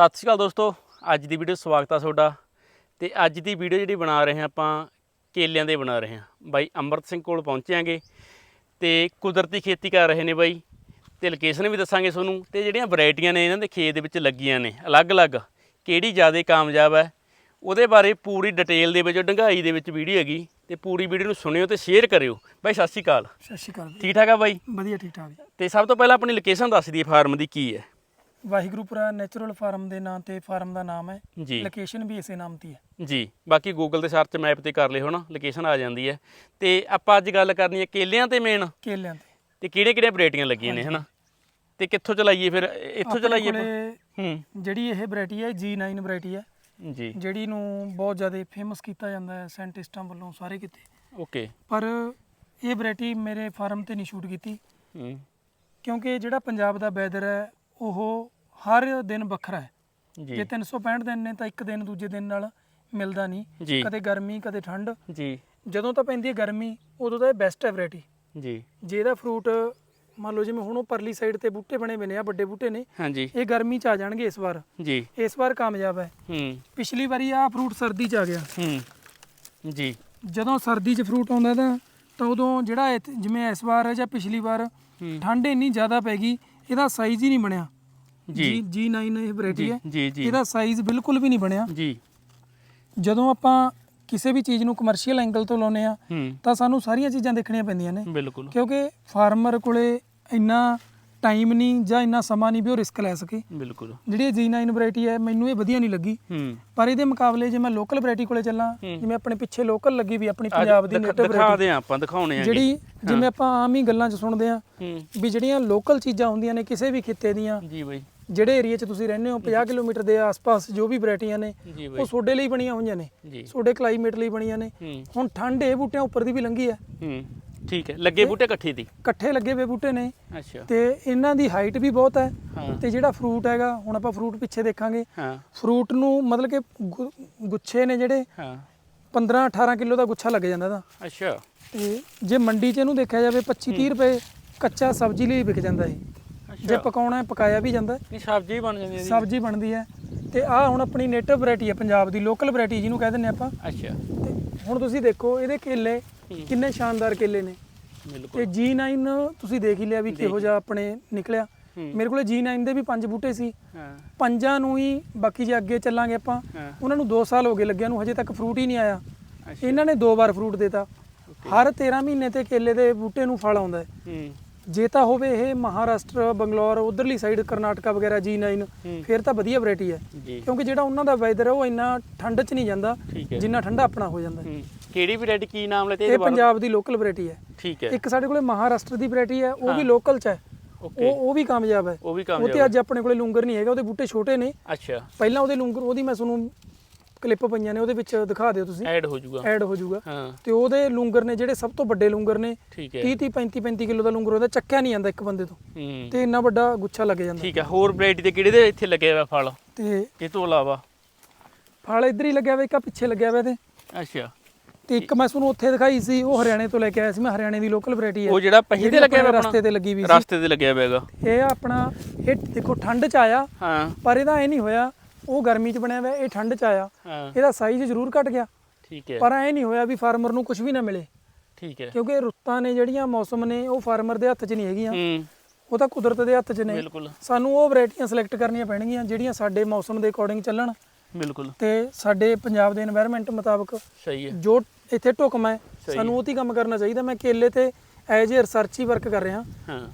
ਸਤਿ ਸ਼੍ਰੀ ਅਕਾਲ ਦੋਸਤੋ ਅੱਜ ਦੀ ਵੀਡੀਓ ਸਵਾਗਤ ਆ ਤੁਹਾਡਾ। ਤੇ ਅੱਜ ਦੀ ਵੀਡੀਓ ਜਿਹੜੀ ਬਣਾ ਰਹੇ ਹਾਂ ਆਪਾਂ ਕੇਲਿਆਂ ਦੇ ਬਣਾ ਰਹੇ ਹਾਂ। ਬਾਈ ਅੰਮ੍ਰਿਤ ਸਿੰਘ ਕੋਲ ਪਹੁੰਚਿਆਂਗੇ ਤੇ ਕੁਦਰਤੀ ਖੇਤੀ ਕਰ ਰਹੇ ਨੇ ਬਾਈ। ਤੇ ਲੋਕੇਸ਼ਨ ਵੀ ਦੱਸਾਂਗੇ ਤੁਹਾਨੂੰ। ਤੇ ਜਿਹੜੀਆਂ ਵੈਰਾਈਟੀਆਂ ਨੇ ਇਹਨਾਂ ਦੇ ਖੇਤ ਦੇ ਵਿੱਚ ਲੱਗੀਆਂ ਨੇ ਅਲੱਗ-ਅਲੱਗ। ਕਿਹੜੀ ਜ਼ਿਆਦਾ ਕਾਮਯਾਬ ਹੈ ਉਹਦੇ ਬਾਰੇ ਪੂਰੀ ਡਿਟੇਲ ਦੇ ਵਿੱਚ ਡੰਗਾਈ ਦੇ ਵਿੱਚ ਵੀਡੀਓ ਹੈਗੀ। ਤੇ ਪੂਰੀ ਵੀਡੀਓ ਨੂੰ ਸੁਣਿਓ ਤੇ ਸ਼ੇਅਰ ਕਰਿਓ। ਬਾਈ ਸਤਿ ਸ਼੍ਰੀ ਅਕਾਲ। ਸਤਿ ਸ਼੍ਰੀ ਅਕਾਲ ਠੀਕ ਠਾਕ ਆ ਬਾਈ। ਵਧੀਆ ਠੀਕ ਠਾਕ। ਤੇ ਸਭ ਤੋਂ ਪਹਿਲਾਂ ਆਪਣੀ ਲੋਕੇਸ਼ਨ ਦੱਸ ਦਈਏ ਫਾਰਮ ਦੀ ਕੀ ਹੈ। ਵਾਹਿਗੁਰੂਪੁਰਾ ਨੈਚੁਰਲ ਫਾਰਮ ਦੇ ਨਾਂ ਤੇ ਫਾਰਮ ਦਾ ਨਾਮ ਹੈ। ਜੀ। ਲੋਕੇਸ਼ਨ ਵੀ ਇਸੇ ਨਾਮ ਤੇ ਹੈ। ਜੀ ਬਾਕੀ ਗੂਗਲ ਤੇ ਸਰਚ ਮੈਪ ਤੇ ਕਰ ਲਿਓ ਨਾ ਲੋਕੇਸ਼ਨ ਆ ਜਾਂਦੀ ਹੈ। ਤੇ ਆਪਾਂ ਅੱਜ ਗੱਲ ਕਰਨੀ ਹੈ ਕੇਲਿਆਂ ਤੇ ਮੇਨ ਕੇਲਿਆਂ ਤੇ। ਤੇ ਕਿਹੜੇ ਕਿਹੜੇ ਵੈਰਾਈਟੀਆਂ ਲੱਗੀਆਂ ਨੇ ਹਨਾ? ਤੇ ਕਿੱਥੋਂ ਚਲਾਈਏ ਫਿਰ? ਇੱਥੋਂ ਚਲਾਈਏ ਆਪਾਂ? ਹੂੰ। ਜਿਹੜੀ ਇਹ ਵੈਰਾਈਟੀ ਹੈ G9 ਵੈਰਾਈਟੀ ਹੈ ਜੀ। ਜਿਹੜੀ ਨੂੰ ਬਹੁਤ ਜ਼ਿਆਦਾ ਫੇਮਸ ਕੀਤਾ ਜਾਂਦਾ ਹੈ ਸਾਇੰਟਿਸਟਾਂ ਵੱਲੋਂ ਸਾਰੇ ਕਿਤੇ। ਓਕੇ ਪਰ ਇਹ ਵੈਰਾਈਟੀ ਮੇਰੇ ਫਾਰਮ ਤੇ ਨਹੀਂ ਸ਼ੂਟ ਕੀਤੀ। ਹੂੰ। ਕਿਉਂਕਿ ਜਿਹੜਾ ਪੰਜਾਬ ਦਾ ਵੈਦਰ ਹੈ ਉਹ ਹਰ ਦਿਨ ਵੱਖਰਾ ਹੈ। ਜੀ। ਜੇ 365 ਦਿਨ ਨੇ ਤਾਂ ਇੱਕ ਦਿਨ ਦੂਜੇ ਦਿਨ ਨਾਲ ਮਿਲਦਾ ਨਹੀਂ। ਜੀ। ਕਦੇ ਗਰਮੀ ਕਦੇ ਠੰਡ। ਜੀ। ਜਦੋਂ ਤਾਂ ਪੈਂਦੀ ਹੈ ਗਰਮੀ ਉਦੋਂ ਤਾਂ ਇਹ ਬੈਸਟ ਹੈ ਵੈਰਾਈਟੀ ਜੀ। ਜੇ ਇਹਦਾ ਫਰੂਟ ਮੰਨ ਲਓ ਜਿਵੇਂ ਹੁਣ ਉਹ ਪਰਲੀ ਸਾਈਡ ਤੇ ਬੂਟੇ ਬਣੇ ਹੋਏ ਨੇ ਆ ਵੱਡੇ ਬੂਟੇ ਨੇ ਹਾਂਜੀ। ਇਹ ਗਰਮੀ ਚ ਆ ਜਾਣਗੇ ਇਸ ਵਾਰ। ਜੀ। ਇਸ ਵਾਰ ਕਾਮਯਾਬ ਹੈ। ਹੂੰ। ਪਿਛਲੀ ਵਾਰੀ ਆ ਫਰੂਟ ਸਰਦੀ ਚ ਆ ਗਿਆ। ਹੂੰ। ਜੀ। ਜਦੋਂ ਸਰਦੀ ਚ ਫਰੂਟ ਆਉਂਦਾ ਤਾਂ ਤਾਂ ਉਦੋਂ ਜਿਹੜਾ ਇੱਥੇ- ਜਿਵੇਂ ਇਸ ਵਾਰ ਜਾਂ ਪਿਛਲੀ ਵਾਰ ਹੂੰ। ਠੰਡ ਇੰਨੀ ਜ਼ਿਆਦਾ ਪੈ ਗਈ ਇਹਦਾ ਸਾਈਜ਼ ਹੀ ਨਹੀਂ ਬਣਿਆ। ਜੀ। G9 ਇਹ ਵੈਰਾਈਟੀ ਹੈ। ਜੀ ਜੀ। ਇਹਦਾ ਸਾਈਜ਼ ਬਿਲਕੁਲ ਵੀ ਨਹੀਂ ਬਣਿਆ। ਜੀ। ਜਦੋਂ ਆਪਾਂ ਕਿਸੇ ਵੀ ਚੀਜ਼ ਨੂੰ ਕਮਰਸ਼ੀਅਲ ਐਂਗਲ ਤੋਂ ਲਾਉਨੇ ਆ ਤਾਂ ਸਾਨੂੰ ਸਾਰੀਆਂ ਚੀਜ਼ਾਂ ਦੇਖਣੀਆਂ ਪੈਂਦੀਆਂ ਨੇ। ਬਿਲਕੁਲ। ਕਿਉਂਕਿ ਫਾਰਮਰ ਕੋਲੇ ਇੰਨਾ ਟਾਈਮ ਨਹੀਂ ਜਾਂ ਇੰਨਾ ਸਮਾਂ ਨਹੀਂ ਵੀ ਉਹ ਰਿਸਕ ਲੈ ਸਕੇ। ਬਿਲਕੁਲ। ਜਿਹੜੀ ਇਹ G9 ਵੈਰਾਈਟੀ ਹੈ ਮੈਨੂੰ ਇਹ ਵਧੀਆ ਨਹੀਂ ਲੱਗੀ। ਪਰ ਇਹਦੇ ਮੁਕਾਬਲੇ ਜੇ ਮੈਂ ਲੋਕਲ ਵੈਰਾਈਟੀ ਕੋਲੇ ਚੱਲਾਂ। ਜਿਵੇਂ ਆਪਣੇ ਪਿੱਛੇ ਲੋਕਲ ਲੱਗੀ ਵੀ ਆਪਣੀ ਪੰਜਾਬ ਦੀ ਨੇਟਿਵ ਦਿਖਾ ਵੈਰਾਈਟੀ ਦੇ ਆਪਾਂ ਦਿਖਾਉਣੇ ਆ ਜਿਹੜੀ ਜਿਵੇਂ ਆਪਾਂ ਆਮ ਹੀ ਗੱਲਾਂ 'ਚ ਸੁਣਦੇ ਆ ਵੀ ਜਿਹੜੀਆਂ ਲੋਕਲ ਚੀਜ਼ਾਂ ਹੁੰਦੀਆਂ ਨੇ ਕਿਸੇ ਵੀ ਖਿੱਤੇ ਦੀਆਂ ਜੀ ਬਾਈ। ਜਿਹੜੇ ਏਰੀਆ 'ਚ ਤੁਸੀਂ ਰਹਿੰਦੇ ਹੋ 50 ਕਿਲੋਮੀਟਰ ਦੇ ਆਸ-ਪਾਸ ਜੋ ਵੀ ਵੈਰਾਈਟੀਆਂ ਨੇ ਜੀ ਉਹ ਤੁਹਾਡੇ ਲਈ ਬਣੀਆਂ ਹੋਈਆਂ ਨੇ ਜੀ। ਤੁਹਾਡੇ ਕਲਾਈਮੇਟ ਲਈ ਬਣੀਆਂ ਨੇ। ਹੂੰ। ਹੁਣ ਠੰਡ ਇਹ ਬੂਟਿਆਂ ਉੱਪਰ ਦੀ ਵੀ ਲੰਗੀ ਹੈ। ਹੂੰ ਠੀਕ ਹੈ। ਲੱਗੇ ਬੂਟੇ ਇਕੱਠੇ ਦੀ? ਇਕੱਠੇ ਲੱਗੇ ਹੋਏ ਬੂਟੇ ਨੇ। ਅੱਛਾ। ਤੇ ਇਹਨਾਂ ਦੀ ਹਾਈਟ ਵੀ ਬਹੁਤ ਹੈ। ਹਾਂ। ਤੇ ਜਿਹੜਾ ਫਰੂਟ ਹੈਗਾ ਹੁਣ ਆਪਾਂ ਫਰੂਟ ਪਿੱਛੇ ਦੇਖਾਂਗੇ। ਹਾਂ। ਫਰੂਟ ਨੂੰ ਮਤਲਬ ਕਿ ਗੁ- ਗੁੱਛੇ ਨੇ ਜਿਹੜੇ ਹਾਂ। 15 18 ਕਿਲੋ ਦਾ ਗੁੱਛਾ ਲੱਗ ਜਾਂਦਾ ਇਹਦਾ। ਅੱਛਾ। ਤੇ ਜੇ ਮੰਡੀ 'ਚ ਇਹਨੂੰ ਦੇਖਿਆ ਜਾਵੇ 25 30 ਰੁਪਏ ਕੱਚਾ ਸਬਜ਼ੀ ਲਈ ਵਿਕ ਜਾਂਦਾ ਇਹ। ਜੇ ਪਕਾਉਣਾ ਹੈ ਪਕਾਇਆ ਵੀ ਜਾਂਦਾ ਹੈ, ਨਹੀਂ ਸਬਜ਼ੀ ਬਣ ਜਾਂਦੀ ਹੈ ਸਬਜ਼ੀ ਬਣਦੀ ਹੈ। ਤੇ ਆਹ ਹੁਣ ਆਪਣੀ ਨੇਟਿਵ ਵੈਰਾਈਟੀ ਹੈ ਪੰਜਾਬ ਦੀ ਲੋਕਲ ਵੈਰਾਈਟੀ ਜਿਹਨੂੰ ਕਹਿ ਦਿੰਦੇ ਆਪਾਂ। ਅੱਛਾ। ਤੇ ਹੁਣ ਤੁਸੀਂ ਦੇਖੋ ਇਹਦੇ ਕੇਲੇ। ਕਿੰਨੇ ਸ਼ਾਨਦਾਰ ਕੇਲੇ ਨੇ। ਬਿਲਕੁਲ। ਤੇ G9 ਤੁਸੀਂ ਦੇਖ ਹੀ ਲਿਆ ਵੀ ਕਿਹੋ ਜਿਹਾ ਆਪਣੇ ਨਿਕਲਿਆ। ਹੂੰ। ਮੇਰੇ ਕੋਲੇ G9 ਦੇ ਵੀ ਪੰਜ ਬੂਟੇ ਸੀ। ਹਾਂ। ਪੰਜਾਂ ਨੂੰ ਹੀ ਬਾਕੀ ਜੇ ਅੱਗੇ ਚੱਲਾਂਗੇ ਆਪਾਂ ਹਾਂ। ਉਹਨਾਂ ਨੂੰ 2 ਸਾਲ ਹੋ ਗਏ ਲੱਗਿਆ ਨੂੰ ਹਜੇ ਤੱਕ ਫਰੂਟ ਹੀ ਨਹੀਂ ਆਇਆ। ਅੱਛਾ। ਇਹਨਾਂ ਨੇ ਦੋ ਵਾਰ ਫਰੂਟ ਦਿੱਤਾ। ਹਰ 13 ਮਹੀਨੇ ਤੇ ਕੇਲੇ ਦੇ ਬੂਟੇ ਨੂੰ ਫਲ ਆਉਂਦਾ ਹੈ। ਹੂੰ। ਜੇ ਤਾਂ ਹੋਵੇ ਇਹ ਮਹਾਰਾਸ਼ਟਰ ਬੰਗਲੌਰ ਉਧਰਲੀ ਸਾਈਡ ਕਰਨਾਟਕਾ ਵਗੈਰਾ G9 ਹੂੰ। ਫਿਰ ਤਾਂ ਵਧੀਆ ਵੈਰਾਈਟੀ ਹੈ। ਕਿਉਂਕਿ ਜਿਹੜਾ ਉਹਨਾਂ ਦਾ ਵੈਦਰ ਹੈ ਉਹ ਇੰਨਾ ਠੰਡ 'ਚ ਨਹੀਂ ਜਾਂਦਾ ਜਿੰਨਾ ਠੰਡਾ ਆਪਣਾ ਹੋ ਜਾਂਦਾ। ਕਿਹੜੀ ਵੈਰਾਈਟੀ ਕੀ ਨਾਮ ਲੈਤੇ ਇਹ ਪੰਜਾਬ ਦੀ ਲੋਕਲ ਵੈਰਾਈਟੀ ਹੈ। ਠੀਕ ਹੈ। ਇੱਕ ਸਾਡੇ ਕੋਲੇ ਮਹਾਰਾਸ਼ਟਰ ਦੀ ਵੈਰਾਈਟੀ ਹੈ ਉਹ। ਵੀ ਲੋਕਲ 'ਚ ਹੈ। ਉਹ ਉਹ ਵੀ ਕਾਮਯਾਬ ਹੈ। ਉਹ ਵੀ ਉਹ ਕਾਮਯਾਬ ਤੇ ਅੱਜ ਆਪਣੇ ਕੋਲੇ ਲੂੰਗਰ ਨਹੀਂ ਹੈਗਾ ਉਹਦੇ ਬੂਟੇ ਛੋਟੇ ਨੇ। ਅੱਛਾ। ਪਹਿਲਾਂ ਉਹਦੇ ਲੂੰਗਰ ਉਹਦੀ ਮੈਂ ਤੁਹਾਨੂੰ ਕਲਿੱਪ ਪਈਆਂ ਨੇ ਉਹਦੇ ਵਿੱਚ ਦਿਖਾ ਦਿਓ ਤੁਸੀਂ। ਐਡ ਹੋ ਜਾਊਗਾ। ਐਡ ਹੋ ਜਾਊਗਾ। ਹਾਂ। ਤੇ ਉਹਦੇ ਲੂੰਗਰ ਨੇ ਜਿਹੜੇ ਸਭ ਤੋਂ ਵੱਡੇ ਲੂੰਗਰ ਨੇ ਠੀਕ ਹੈ। 30 30 35 35 ਕਿਲੋ ਦਾ ਲੂੰਗਰ ਉਹਦਾ ਚੱਕਿਆ ਨਹੀਂ ਜਾਂਦਾ ਇੱਕ ਬੰਦੇ ਤੋਂ। ਹੂੰ। ਤੇ ਇੰਨਾ ਵੱਡਾ ਗੁੱਛਾ ਲੱਗ ਜਾਂਦਾ। ਠੀਕ ਹੈ ਹੋਰ ਵੈਰਾਈਟੀ ਦੇ ਕਿਹੜੇ ਦੇ ਇੱਥੇ ਲੱਗੇ ਹੋਇਆ ਫਲ? ਤੇ ਇਹ ਤੋਂ ਇਲਾਵਾ? ਫਲ ਇੱਧਰ ਹੀ ਲੱਗਿਆ ਹੋਇਆ ਇੱਕ ਆਹ ਪਿੱਛੇ ਲੱਗਿਆ ਹੋਇਆ ਤੇ ਅੱਛਾ। ਤੇ ਇੱਕ ਮੈਂ ਤੁਹਾਨੂੰ ਉੱਥੇ ਦਿਖਾਈ ਸੀ ਉਹ ਹਰਿਆਣੇ ਤੋਂ ਲੈ ਕੇ ਆਇਆ ਸੀ ਮੈਂ ਹਰਿਆਣੇ ਦੀ ਲੋਕਲ ਵੈਰਾਈਟੀ ਹੈ ਉਹ ਜਿਹੜਾ ਜਿਹੜੀ ਤੇ ਲੱਗਿਆ ਆਪਣੇ ਹੋਇਆ ਰਸਤੇ ਤੇ ਲੱਗੀ ਵੀ ਸੀ। ਰਸਤੇ ਤੇ ਲੱਗਿਆ ਹੋਇਆ ਹੈਗਾ। ਇਹ ਆਪਣਾ ਇਹ ਦੇਖੋ ਠੰਡ ਚ ਆਇਆ ਹਾਂ। ਪਰ ਇਹਦਾ ਇਹ ਨਹੀਂ ਹੋਇਆ ਉਹ ਗਰਮੀ 'ਚ ਬਣਿਆ ਹੋਇਆ ਇਹ ਠੰਡ 'ਚ ਆਇਆ। ਇਹਦਾ ਸਾਈਜ਼ ਜ਼ਰੂਰ ਘਟ ਗਿਆ। ਠੀਕ ਹੈ। ਪਰ ਐ ਨਹੀਂ ਹੋਇਆ ਵੀ ਫਾਰਮਰ ਨੂੰ ਕੁਝ ਵੀ ਨਾ ਮਿਲੇ। ਠੀਕ ਹੈ। ਕਿਉਂਕਿ ਰੁੱਤਾਂ ਨੇ ਜਿਹੜੀਆਂ ਮੌਸਮ ਨੇ ਉਹ ਫਾਰਮਰ ਦੇ ਹੱਥ 'ਚ ਨਹੀਂ ਹੈਗੀਆਂ। ਹੂੰ। ਉਹ ਤਾਂ ਕੁਦਰਤ ਦੇ ਹੱਥ 'ਚ ਨੇ। ਬਿਲਕੁਲ। ਸਾਨੂੰ ਉਹ ਵੈਰਾਈਟੀਆਂ ਸਿਲੈਕਟ ਕਰਨੀਆਂ ਪੈਣਗੀਆਂ ਜਿਹੜੀਆਂ ਸਾਡੇ ਮੌਸਮ ਦੇ ਅਕੋਰਡਿੰਗ ਚੱਲਣ। ਬਿਲਕੁਲ। ਤੇ ਸਾਡੇ ਪੰਜਾਬ ਦੇ এনवायरमेंट ਮੁਤਾਬਕ ਸਹੀ ਹੈ। ਜੋ ਇੱਥੇ ਢੁਕਮਾ ਸਾਨੂੰ ਉਹ ਤੇ ਕੰਮ ਕਰਨਾ ਚਾਹੀਦਾ। ਮੈਂ ਕੇਲੇ ਤੇ ਐਜ ਏ ਵਰਕ ਕਰ ਰਿਹਾ।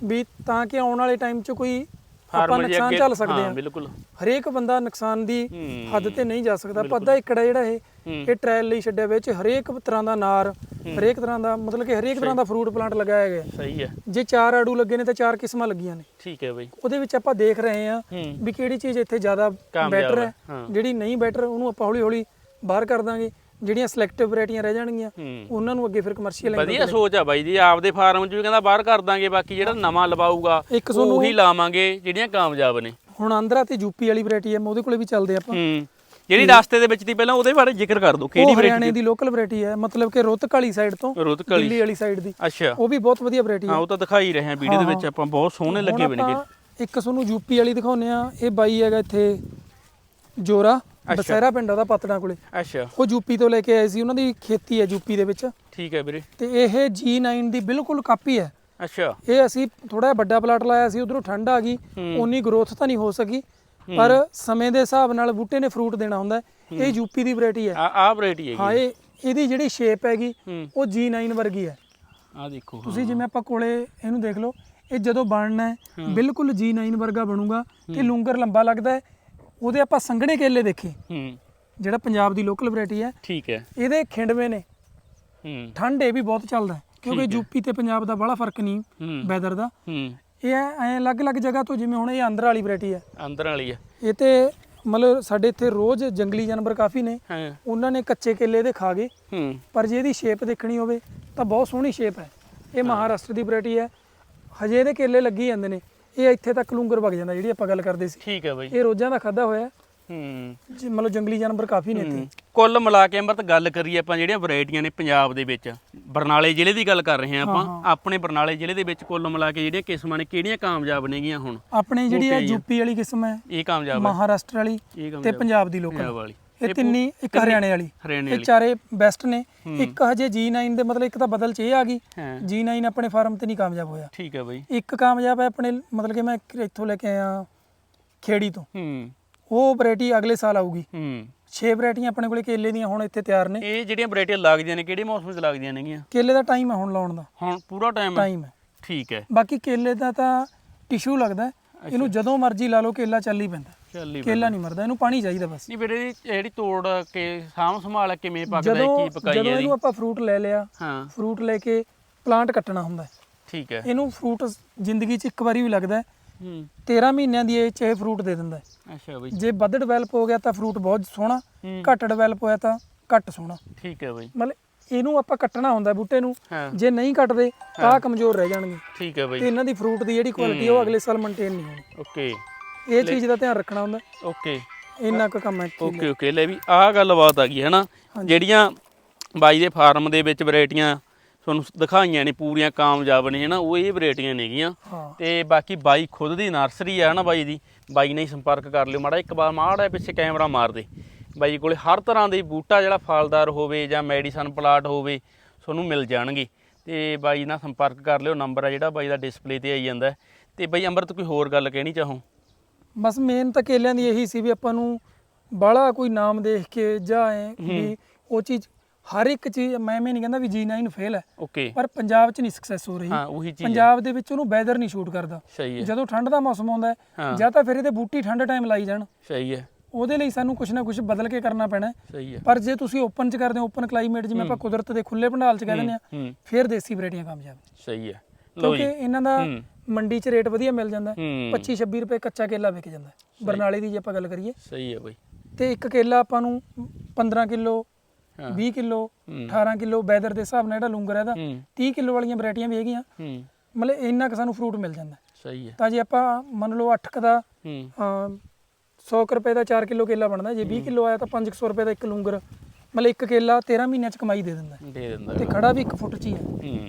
ਵੀ ਤਾਂ ਕਿ ਆਉਣ ਵਾਲੇ ਟਾਈਮ 'ਚ ਕੋਈ ਆਪਾਂ ਨੁਕਸਾਨ ਝੱਲ ਸਕਦੇ ਹਾਂ ਬਿਲਕੁਲ। ਹਰੇਕ ਬੰਦਾ ਨੁਕਸਾਨ ਦੀ ਹੱਦ ਤੇ ਨਹੀਂ ਜਾ ਸਕਦਾ। ਪੱਦਾ ਏਕੜ ਜਿਹੜਾ ਇਹ ਇਹ ਟ੍ਰਾਇਲ ਲਈ ਛੱਡਿਆ ਵਿੱਚ ਹਰੇਕ ਤਰ੍ਹਾਂ ਦਾ ਨਾਰ ਹਰੇਕ ਤਰ੍ਹਾਂ ਦਾ ਮਤਲਬ ਕਿ ਹਰੇਕ ਤਰ੍ਹਾਂ ਦਾ ਫਰੂਟ ਪਲਾਂਟ ਲਗਾਇਆ ਗਿਆ। ਸਹੀ ਹੈ। ਜੇ ਚਾਰ ਆੜੂ ਲੱਗੇ ਨੇ ਤਾਂ ਚਾਰ ਕਿਸਮਾਂ ਲੱਗੀਆਂ ਨੇ। ਠੀਕ ਹੈ ਬਈ। ਉਹਦੇ ਵਿੱਚ ਆਪਾਂ ਦੇਖ ਰਹੇ ਹਾਂ ਵੀ ਕਿਹੜੀ ਚੀਜ਼ ਇੱਥੇ ਜ਼ਿਆਦਾ ਬੈਟਰ ਹਾਂ। ਜਿਹੜੀ ਨਹੀਂ ਬੈਟਰ ਉਹਨੂੰ ਆਪਾਂ ਹੌਲੀ ਹੌਲੀ ਬਾਹਰ ਕਰ ਦਾਂਗੇ। ਜਿਹੜੀਆਂ ਸਿਲੈਕਟਿਵ ਵੈਰਾਈਟੀਆਂ ਰਹਿ ਜਾਣਗੀਆਂ ਉਹਨਾਂ ਨੂੰ ਅੱਗੇ ਫਿਰ ਕਮਰਸ਼ੀਅਲ ਵਧੀਆ ਸੋਚ ਆ ਬਾਈ ਜੀ ਆਪਦੇ ਫਾਰਮ 'ਚ ਵੀ ਕਹਿੰਦਾ ਬਾਹਰ ਕਰ ਦਾਂਗੇ ਬਾਕੀ ਜਿਹੜਾ ਨਵਾਂ ਲਵਾਊਗਾ ਉਹ ਲਾਵਾਂਗੇ ਜਿਹੜੀਆਂ ਕਾਮਯਾਬ ਨੇ। ਹੁਣ ਆਂਧਰਾ ਤੇ ਯੂਪੀ ਵਾਲੀ ਵੈਰਾਈਟੀ ਮੈਂ ਉਹਦੇ ਕੋਲੇ ਵੀ ਚੱਲਦੇ ਆਪਾਂ। ਜਿਹੜੀ ਰਸਤੇ ਦੇ ਵਿੱਚ ਦੀ ਪਹਿਲਾਂ ਉਹਦੇ ਬਾਰੇ ਜ਼ਿਕਰ ਕਰ ਦਿਓ ਕਿਹੜੀ ਹਰਿਆਣੇ ਵੈਰਾਈਟੀ ਦੀ ਲੋਕਲ ਵੈਰਾਈਟੀ ਹੈ ਮਤਲਬ ਕਿ ਰੋਹਤਕ ਵਾਲੀ ਸਾਈਡ ਤੋਂ ਦਿੱਲੀ ਵਾਲੀ ਸਾਈਡ ਦੀ। ਅੱਛਾ। ਉਹ ਵੀ ਬਹੁਤ ਵਧੀਆ ਵੈਰਾਈਟੀ ਹਾਂ ਹੈ। ਉਹ ਤਾਂ ਦਿਖਾਈ ਰਹੇ ਆ ਵੀਡੀਓ ਦੇ ਵਿੱਚ ਆਪਾਂ ਬਹੁਤ ਸੋਹਣੇ ਲੱਗੇ ਆਪਾਂ ਇੱਕ ਤੁਹਾਨੂੰ ਯੂਪੀ ਵਾਲੀ ਦਿਖਾਉਨੇ ਆ ਇਹ ਬਾਈ ਹੈਗਾ ਇੱਥੇ ਜੋਰਾ। ਬਸੈਰਾ ਪਿੰਡ ਉਹਦਾ ਪਤੜਾ ਕੋਲੇ। ਅੱਛਾ। ਉਹ ਯੂਪੀ ਤੋਂ ਲੈ ਕੇ ਆਏ ਸੀ ਉਹਨਾਂ ਦੀ ਖੇਤੀ ਹੈ ਯੂਪੀ ਦੇ ਵਿੱਚ। ਠੀਕ ਹੈ ਵੀਰੇ। ਤੇ ਇਹ G9 ਦੀ ਬਿਲਕੁਲ ਕਾਪੀ ਹੈ। ਅੱਛਾ। ਇਹ ਅਸੀਂ ਥੋੜਾ ਵੱਡਾ ਪਲਾਟ ਲਾਇਆ ਸੀ ਉਧਰੋਂ ਠੰਡ ਆ ਗਈ ਹੂੰ। ਉਨੀ ਗਰੋਥ ਤਾਂ ਨਹੀਂ ਹੋ ਸਕੀ। ਪਰ ਸਮੇਂ ਦੇ ਹਿਸਾਬ ਨਾਲ ਬੂਟੇ ਨੇ ਫਰੂਟ ਦੇਣਾ ਹੁੰਦਾ ਹੈ। ਇਹ ਯੂਪੀ ਦੀ ਵੈਰਾਈਟੀ ਹੈ। ਆ ਆ ਵੈਰਾਈਟੀ ਹਾਂ ਹੈਗੀ ਇਹ ਇਹਦੀ ਜਿਹੜੀ ਸ਼ੇਪ ਹੈਗੀ ਹੂੰ। ਉਹ G9 ਵਰਗੀ ਹੈ। ਆ ਦੇਖੋ ਹਾਂ। ਤੁਸੀਂ ਜਿਵੇਂ ਆਪਾਂ ਕੋਲੇ ਇਹਨੂੰ ਦੇਖ ਲਓ ਇਹ ਜਦੋਂ ਬਣਨਾ ਹੈ ਬਿਲਕੁਲ G9 ਵਰਗਾ ਬਣੂਗਾ ਤੇ ਲੂੰਗਰ ਲੰਬਾ ਲੱਗਦਾ ਹੈ। ਉਹਦੇ ਆਪਾਂ ਸੰਘਣੇ ਕੇਲੇ ਦੇਖੇ। ਹੂੰ। ਜਿਹੜਾ ਪੰਜਾਬ ਦੀ ਲੋਕਲ ਵੈਰਾਈਟੀ ਹੈ। ਠੀਕ ਹੈ। ਇਹਦੇ ਖਿੰਡਵੇਂ ਨੇ। ਹੂੰ। ਠੰਡ ਇਹ ਵੀ ਬਹੁਤ ਚੱਲਦਾ ਕਿਉਂਕਿ ਯੂਪੀ ਤੇ ਪੰਜਾਬ ਦਾ ਬੜਾ ਫ਼ਰਕ ਨਹੀਂ ਵੈਦਰ ਦਾ। ਹੂੰ। ਇਹ ਐ ਅਲੱਗ-ਅਲੱਗ ਜਗ੍ਹਾ ਤੋਂ ਜਿਵੇਂ ਹੁਣ ਇਹ ਆਂਧਰ ਵਾਲੀ ਵੈਰਾਈਟੀ ਹੈ। ਅੰਦਰ ਵਾਲੀ ਹੈ। ਇਹ ਤੇ ਮਤਲਬ ਸਾਡੇ ਇੱਥੇ ਰੋਜ਼ ਜੰਗਲੀ ਜਾਨਵਰ ਕਾਫੀ ਨੇ। ਉਹਨਾਂ ਨੇ ਕੱਚੇ ਕੇਲੇ ਦੇ ਖਾ ਗਏ। ਹੂੰ। ਪਰ ਜੇ ਇਹਦੀ ਸ਼ੇਪ ਦੇਖਣੀ ਹੋਵੇ ਤਾਂ ਬਹੁਤ ਸੋਹਣੀ ਸ਼ੇਪ ਹੈ। ਇਹ ਮਹਾਰਾਸ਼ਟਰ ਦੀ ਵੈਰਾਈਟੀ ਹੈ। ਹਜੇ ਇਹਦੇ ਕੇਲੇ ਲੱਗੀ ਜਾਂਦੇ ਨੇ। ਇਹ ਇੱਥੇ ਤੱਕ ਲੂੰਗਰ ਵਗ ਜਾਂਦਾ ਜਿਹੜੀ ਆਪਾਂ ਗੱਲ ਕਰਦੇ ਸੀ। ਠੀਕ ਹੈ ਬਾਈ। ਇਹ ਰੋਜ਼ਾਂ ਦਾ ਖਾਦਾ ਹੋਇਆ। ਹੂੰ। ਜੀ ਮਤਲਬ ਜੰਗਲੀ ਜਾਨਵਰ ਕਾਫੀ ਨੇ ਇੱਥੇ। ਕੁੱਲ ਮਿਲਾ ਕੇ ਅੰਮ੍ਰਿਤ ਗੱਲ ਕਰੀਏ ਆਪਾਂ ਜਿਹੜੀਆਂ ਵੈਰਾਈਟੀਆਂ ਨੇ ਪੰਜਾਬ ਦੇ ਵਿੱਚ ਬਰਨਾਲੇ ਜ਼ਿਲ੍ਹੇ ਦੀ ਗੱਲ ਕਰ ਰਹੇ ਹਾਂ ਆਪਾਂ ਆਪਣੇ ਬਰਨਾਲੇ ਜ਼ਿਲ੍ਹੇ ਦੇ ਵਿੱਚ ਕੁੱਲ ਮਿਲਾ ਕੇ ਜਿਹੜੀਆਂ ਕਿਸਮਾਂ ਨੇ ਕਿਹੜੀਆਂ ਕਾਮਯਾਬ ਨੇਗੀਆਂ ਹੁਣ? ਆਪਣੇ ਜਿਹੜੀ ਆ। ਯੂਪੀ ਵਾਲੀ ਕਿਸਮ ਹੈ ਇਹ ਕਾਮਯਾਬ ਹੈ। ਮਹਾਰਾਸ਼ਟਰ ਵਾਲੀ ਤੇ ਪੰਜਾਬ ਦੀ ਲੋਕਲ ਵਾਲੀ। ਇਹ ਤਿੰਨੀ ਇੱਕ ਹਰਿਆਣੇ ਵਾਲੀ। ਹਰਿਆਣੇ ਇਹ ਵਾਲੀ। ਚਾਰੇ ਬੈਸਟ ਨੇ। ਇੱਕ ਹਜੇ G9 ਦੇ ਮਤਲਬ ਇੱਕ ਤਾਂ ਬਦਲ ਚ ਇਹ ਆ ਗਈ। ਹਾਂ। G9 ਆਪਣੇ ਫਾਰਮ ਤੇ ਨਹੀਂ ਕਾਮਯਾਬ ਹੋਇਆ। ਠੀਕ ਹੈ ਬਾਈ। ਇੱਕ ਕਾਮਯਾਬ ਹੈ ਆਪਣੇ ਮਤਲਬ ਕਿ ਮੈਂ ਇੱਥੋਂ ਲੈ ਕੇ ਆਇਆ ਖੇੜੀ ਤੋਂ। ਹੂੰ। ਉਹ ਵੈਰਾਈਟੀ ਅਗਲੇ ਸਾਲ ਆਊਗੀ। ਹੂੰ। 6 ਵੈਰਾਈਟੀਆਂ ਆਪਣੇ ਕੋਲੇ ਕੇਲੇ ਦੀਆਂ ਹੁਣ ਇੱਥੇ ਤਿਆਰ ਨੇ। ਇਹ ਜਿਹੜੀਆਂ ਵੈਰਾਈਟੀਆਂ ਲੱਗਦੀਆਂ ਨੇ ਕਿਹੜੇ ਮੌਸਮ 'ਚ ਲੱਗਦੀਆਂ ਨੇਗੀਆਂ? ਕੇਲੇ ਦਾ ਟਾਈਮ ਹੈ ਹੁਣ ਲਾਉਣ ਦਾ। ਹੁਣ ਪੂਰਾ ਟਾਈਮ ਹੈ? ਟਾਈਮ ਹੈ। ਠੀਕ ਹੈ। ਬਾਕੀ ਕੇਲੇ ਦਾ ਤਾਂ ਟਿਸ਼ੂ ਲੱਗਦਾ ਹੈ। ਇਹਨੂੰ ਜਦੋਂ ਮਰਜ਼ੀ ਲਾ ਲਓ ਕੇਲਾ ਚੱਲ ਹੀ ਪੈਂਦਾ। ਕੇਲਾ ਨਹੀਂ ਮਰਦਾ ਇਹਨੂੰ ਪਾਣੀ ਚਾਹੀਦਾ ਬਸ। ਨਹੀਂ ਵੀਰੇ ਜਿਹੜੀ ਤੋੜ ਕੇ ਸਾਂਭ ਸੰਭਾਲ ਕਿਵੇਂ ਪੱਕਦਾ ਹੈ ਜਦੋਂ ਕੀ ਪਕਾਈ ਜਦੋਂ ਹੈ ਇਹਨੂੰ ਆਪਾਂ ਫਰੂਟ ਲੈ ਲਿਆ ਹਾਂ। ਫਰੂਟ ਲੈ ਕੇ ਪਲਾਂਟ ਕੱਟਣਾ ਹੁੰਦਾ। ਠੀਕ ਹੈ। ਇਹਨੂੰ ਫਰੂਟ ਜ਼ਿੰਦਗੀ 'ਚ ਇੱਕ ਵਾਰੀ ਵੀ ਲੱਗਦਾ ਹੈ। ਹੂੰ। 13 ਮਹੀਨਿਆਂ ਦੀ ਏਜ 'ਚ ਇਹ ਫਰੂਟ ਦੇ ਦਿੰਦਾ ਹੈ। ਅੱਛਾ ਬਾਈ। ਜੇ ਵੱਧ ਡਿਵੈਲਪ ਹੋ ਗਿਆ ਤਾਂ ਫਰੂਟ ਬਹੁਤ ਸੋਹਣਾ ਘੱਟ ਡਿਵੈਲਪ ਹੋਇਆ ਤਾਂ ਘੱਟ ਸੋਹਣਾ। ਠੀਕ ਹੈ ਬਾਈ। ਮਤਲਬ ਇਹਨੂੰ ਆਪਾਂ ਕੱਟਣਾ ਹੁੰਦਾ ਬੂਟੇ ਨੂੰ। ਜੇ ਨਹੀਂ ਕੱਟਦੇ ਤਾਂ ਕਮਜ਼ੋਰ ਰਹਿ ਜਾਣਗੇ। ਠੀਕ ਹੈ ਤੇ ਬਾਈ ਇਹਨਾਂ ਦੀ ਫਰੂਟ ਦੀ ਜਿਹੜੀ ਕੁਆਲਿਟੀ ਉਹ ਅਗਲੇ ਸਾਲ ਮੇਨਟੇਨ ਨਹੀਂ ਹੋਣੀ। ਓਕੇ ਇਹ ਚੀਜ਼ ਦਾ ਧਿਆਨ ਰੱਖਣਾ ਹੁੰਦਾ। ਓਕੇ। ਇੰਨਾ ਕੁ ਕੰਮ ਹੈ ਓਕੇ ਓਕੇ। ਲੈ ਵੀ ਆਹ ਗੱਲਬਾਤ ਆ ਗਈ ਹੈ ਨਾ ਜਿਹੜੀਆਂ ਬਾਈ ਦੇ ਫਾਰਮ ਦੇ ਵਿੱਚ ਵੈਰਾਈਟੀਆਂ ਤੁਹਾਨੂੰ ਦਿਖਾਈਆਂ ਨੇ ਪੂਰੀਆਂ ਕਾਮਯਾਬ ਨੇ ਹੈ ਨਾ ਉਹ ਇਹ ਵੈਰਾਈਟੀਆਂ ਨੇਗੀਆਂ ਤੇ ਬਾਕੀ ਬਾਈ ਖੁਦ ਦੀ ਨਰਸਰੀ ਆ ਨਾ ਬਾਈ ਦੀ। ਬਾਈ ਨਾਲ ਹੀ ਸੰਪਰਕ ਕਰ ਲਿਓ ਮਾੜਾ ਇੱਕ ਵਾਰ ਮਾੜਾ ਪਿੱਛੇ ਕੈਮਰਾ ਮਾਰ ਦੇ। ਬਾਈ ਕੋਲੇ ਹਰ ਤਰ੍ਹਾਂ ਦੇ ਬੂਟਾ ਜਿਹੜਾ ਫਲਦਾਰ ਹੋਵੇ ਜਾਂ ਮੈਡੀਸਨ ਪਲਾਟ ਹੋਵੇ ਤੁਹਾਨੂੰ ਮਿਲ ਜਾਣਗੇ। ਤੇ ਬਾਈ ਨਾਲ ਸੰਪਰਕ ਕਰ ਲਿਓ ਨੰਬਰ ਆ ਜਿਹੜਾ ਬਾਈ ਦਾ ਡਿਸਪਲੇ ਤੇ ਆਈ ਜਾਂਦਾ। ਤੇ ਬਾਈ ਅੰਮ੍ਰਿਤ ਕੋਈ ਹੋਰ ਗੱਲ ਕਹਿਣੀ ਚਾਹੋ? ਬਸ ਮੇਨ ਤਾਂ ਕੇਲਿਆਂ ਦੀ ਇਹੀ ਸੀ ਵੀ ਆਪਾਂ ਨੂੰ ਬਾਹਲਾ ਕੋਈ ਨਾਮ ਦੇਖ ਕੇ ਜਾਂ ਐ ਵੀ ਉਹ ਚੀਜ਼ ਹਰ ਇੱਕ ਚੀਜ਼ ਮੈਂ ਮੈਂ ਨਹੀਂ ਕਹਿੰਦਾ ਵੀ G9 ਫੇਲ ਹੈ ਓਕੇ। ਪਰ ਪੰਜਾਬ 'ਚ ਨਹੀਂ ਸਕਸੈਸ ਹੋ ਰਹੀ। ਹਾਂ ਉਹੀ ਚੀਜ਼ ਹੈ। ਪੰਜਾਬ ਦੇ ਵਿੱਚ ਉਹਨੂੰ ਵੈਦਰ ਨਹੀਂ ਸ਼ੂਟ ਕਰਦਾ। ਸਹੀ ਹੈ। ਜਦੋਂ ਠੰਡ ਦਾ ਮੌਸਮ ਆਉਂਦਾ ਹੈ। ਜਾਂ ਤਾਂ ਫਿਰ ਇਹਦੇ ਬੂਟੀ ਠੰਡ ਟਾਈਮ ਲਾਈ ਜਾਣ। ਸਹੀ ਹੈ। ਉਹਦੇ ਲਈ ਸਾਨੂੰ ਕੁਝ ਨਾ ਕੁਝ ਬਦਲ ਕੇ ਕਰਨਾ ਪੈਣਾ ਹੈ। ਸਹੀ ਹੈ। ਪਰ ਜੇ ਤੁਸੀਂ ਓਪਨ 'ਚ ਕਰਦੇ ਹੋ ਓਪਨ ਕਲਾਈਮੇਟ ਜਿਵੇਂ ਆਪਾਂ ਕੁਦਰਤ ਦੇ ਖੁੱਲੇ ਭੰਡਾਲ 'ਚ ਕਹਿ ਦਿੰਦੇ ਆ ਫਿਰ ਦੇਸੀ ਵੈਰਾਈਟੀਆਂ ਕਾਮਯਾਬ ਸਹੀ ਹੈ। ਕਿਉਂਕਿ ਇਹਨਾਂ ਦਾ। ਮੰਡੀ 'ਚ ਰੇਟ ਵਧੀਆ ਮਿਲ ਜਾਂਦਾ ਹੂੰ। 25 26 ਰੁਪਏ ਕੱਚਾ ਕੇਲਾ ਵਿਕ ਜਾਂਦਾ ਹੈ। ਬਰਨਾਲੇ ਦੀ ਜੇ ਆਪਾਂ ਗੱਲ ਕਰੀਏ। ਸਹੀ ਹੈ ਬਾਈ। ਤੇ ਇੱਕ ਕੇਲਾ ਆਪਾਂ ਨੂੰ 15 ਕਿਲੋ ਹਾਂ। 20 ਕਿਲੋ ਹੂੰ। 18 ਕਿਲੋ ਵੈਦਰ ਦੇ ਹਿਸਾਬ ਨਾਲ ਜਿਹੜਾ ਲੂੰਗਰ ਹੈ ਇਹਦਾ ਹੂੰ। 30 ਕਿਲੋ ਵਾਲੀਆਂ ਵੈਰਾਈਟੀਆਂ ਵੀ ਹੈਗੀਆਂ। ਹੂੰ। ਮਤਲਬ ਇੰਨਾ ਕੁ ਸਾਨੂੰ ਫਰੂਟ ਮਿਲ ਜਾਂਦਾ ਹੈ। ਸਹੀ ਹੈ। ਤਾਂ ਜੇ ਆਪਾਂ ਮੰਨ ਲਓ 8 ਕ ਦਾ ਹੂੰ। ਅਮ, 100 ਕੁ ਰੁਪਏ ਦਾ 4 ਕਿਲੋ ਕੇਲਾ ਬਣਦਾ ਜੇ 20 ਕਿਲੋ ਆਇਆ ਤਾਂ 500 ਰੁਪਏ ਦਾ ਇੱਕ ਲੂੰਗਰ ਮਤਲਬ ਇੱਕ ਕੇਲਾ 13 ਮਹੀਨਿਆਂ ਚ ਕਮਾਈ ਦੇ ਦਿੰਦਾ ਹੈ। ਦੇ ਦਿੰਦਾ ਤੇ ਖੜਾ ਵੀ 1 ਫੁੱਟ ਚ ਹੀ ਹੈ। ਹੂੰ।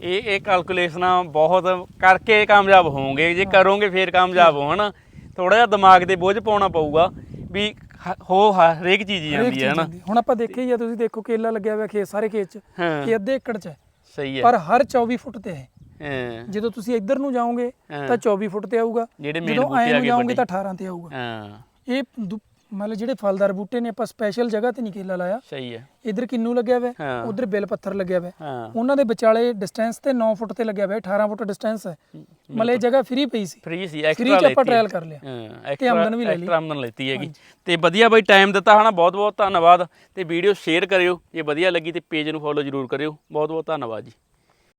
ਇਹ ਇਹ ਕੈਲਕੂਲੇਸ਼ਨਾਂ ਬਹੁਤ ਕਰਕੇ ਕਾਮਯਾਬ ਹੋਵੋਗੇ। ਜੇ ਕਰੋਗੇ ਫੇਰ ਕਾਮਯਾਬ ਹੋ ਹਨਾ? ਥੋੜਾ ਜਿਹਾ ਦਿਮਾਗ ਤੇ ਬੋਝ ਪਾਉਣਾ ਪਊਗਾ ਵੀ ਹ- ਹੋ ਹ- ਹਰੇਕ ਚੀਜ਼ ਹੀ ਜਾਂਦੀ ਹੈ ਹਨਾ। ਹੁਣ ਆਪਾਂ ਦੇਖੀਏ ਜਾਂ ਤੁਸੀਂ ਦੇਖੋ ਕੇਲਾ ਲੱਗਿਆ ਹੋਇਆ ਖੇਤ ਸਾਰੇ ਖੇਤ ਚ। ਹਾਂ। ਇਹ ਅੱਧੇ ਏਕੜ ਚ ਹੈ। ਸਹੀ ਹੈ। ਪਰ ਹਰ 24 ਫੁੱਟ ਤੇ ਹੈ। ਹਾਂ। ਜਦੋਂ ਤੁਸੀਂ ਇੱਧਰ ਨੂੰ ਜਾਓਗੇ ਹਾਂ। ਤਾਂ 24 ਫੁੱਟ ਤੇ ਆਊਗਾ। ਜਦੋਂ ਐਂ ਆ ਨੂੰ ਜਾਓਗੇ ਤਾਂ 18 ਤੇ ਆਊਗਾ। ਹਾਂ। ਇਹ ਮਤਲਬ ਜਿਹੜੇ ਫਲਦਾਰ ਬੂਟੇ ਨੇ ਆਪਾਂ ਸਪੈਸ਼ਲ ਜਗ੍ਹਾ ਤੇ ਨਹੀਂ ਕੇਲਾ ਲਾਇਆ। ਸਹੀ ਹੈ। ਇਧਰ ਕਿੰਨੂ ਲੱਗਿਆ ਹੋਇਆ ਹਾਂ। ਉਧਰ ਬੇਲ ਪੱਥਰ ਲੱਗਿਆ ਹੋਇਆ ਹਾਂ। ਉਹਨਾਂ ਦੇ ਵਿਚਾਲੇ ਡਿਸਟੈਂਸ ਤੇ 9 ਫੁੱਟ ਤੇ ਲੱਗਿਆ ਹੋਇਆ 18 ਫੁੱਟ ਡਿਸਟੈਂਸ ਹੈ। ਮਤਲਬ ਇਹ ਜਗ੍ਹਾ ਫ੍ਰੀ ਪਈ ਸੀ। ਫ੍ਰੀ ਸੀ ਐਕਸਟਰਾ ਲੈਤੀ ਆਪਾਂ ਟ੍ਰਾਇਲ ਕਰ ਲਿਆ। ਹਾਂ ਤੇ ਆਮਦਨ ਵੀ ਲੈ ਲਈ। ਐਕਸਟਰਾ ਆਮਦਨ ਲੈਤੀ ਹੈਗੀ। ਤੇ ਵਧੀਆ ਬਾਈ ਟਾਈਮ ਦਿੱਤਾ ਹਨਾ ਬਹੁਤ ਬਹੁਤ ਧੰਨਵਾਦ। ਤੇ ਵੀਡੀਓ ਸ਼ੇਅਰ ਕਰਿਓ ਜੇ ਵਧੀਆ ਲੱਗੀ ਤੇ ਪੇਜ ਨੂੰ ਫੋਲੋ ਜ਼ਰੂਰ ਕਰਿਓ। ਬਹੁਤ ਬਹੁਤ ਧੰਨਵਾਦ ਜੀ।